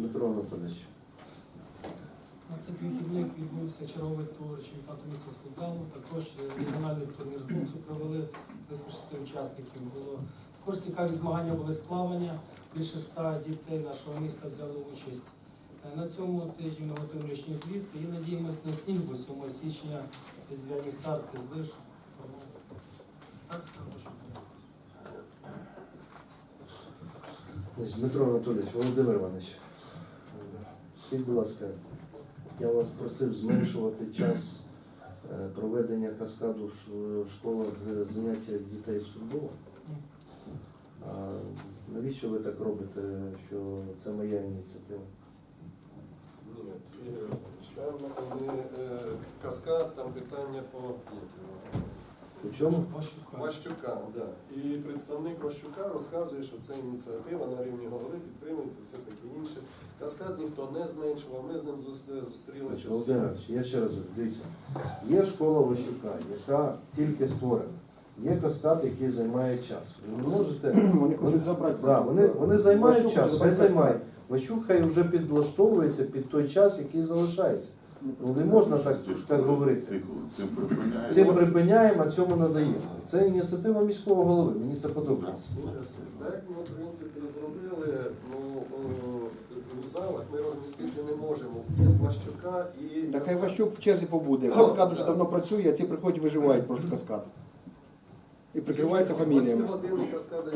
Дмитро Анатолійович. На цих вихідних відбувся черговий тур чемпіонату міста з футзалу. Також е, регіональний турнір з боксу провели близько шести учасників. Було також цікаві змагання були з плавання. Більше ста дітей нашого міста взяли участь. Е, На цьому тижні ми готуємо річний звіт і надіємося на сніг, бо 7 січня різдвяні старти з лиш. Тому так все. Значить, Дмитро Анатолійович, Володимир Іванович, скажіть, будь ласка, я вас просив зменшувати час е, проведення каскаду в школах е, заняття дітей з футболу. А навіщо ви так робите, що це моя ініціатива? Ні, е, каскад, там питання по У чому? Ващука. Ващука, да. І представник Ващука розказує, що це ініціатива на рівні голови підтримується, все таке інше. Каскад ніхто не зменшував, ми з ним зустрілися. Володимир, Іванович, я ще раз дивіться. Є школа Ващука, яка тільки створена. Є каскад, який займає час. Ви не можете Вони хочуть забрати. Да, вони, вони займають час, забрати займають. Ващук хай вже підлаштовується під той час, який залишається. Ну не можна так, так говорити. Цим припиняється. Цим припиняємо, а цьому надаємо. Це ініціатива міського голови, мені це подобається. Так ми, в принципі, зробили. Ну, у залах ми розмістити не можемо. І з Ващука, і Так хай Ващук в черзі побуде. Каскад уже давно працює, а ці приходять виживають просто каскад. І прикриваються Ті фаміліями. години каскади,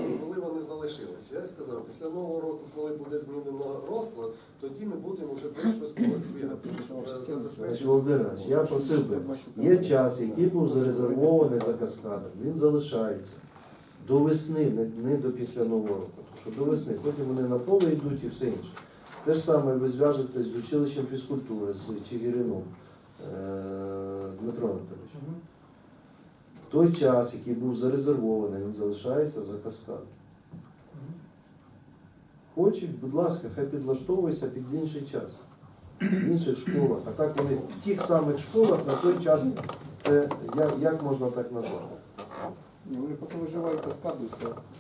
які залишилися. Я сказав, після нового року, коли буде змінено розклад, тоді ми будемо вже більш безпосередньо Значить, Володимир, Іванович, я просив би, є час, який був зарезервований за каскадом, він залишається до весни, не, не до після нового року. Тому що до весни, потім вони на поле йдуть і все інше. Те ж саме ви зв'яжетесь з училищем фізкультури, з Чигирином, е, Дмитро Анатолійович. Той час, який був зарезервований, він залишається за каскадом. Хочуть, будь ласка, хай підлаштовується під інший час. В інших школах. А так вони в тих самих школах на той час, це як, як можна так назвати? Вони поки виживають все.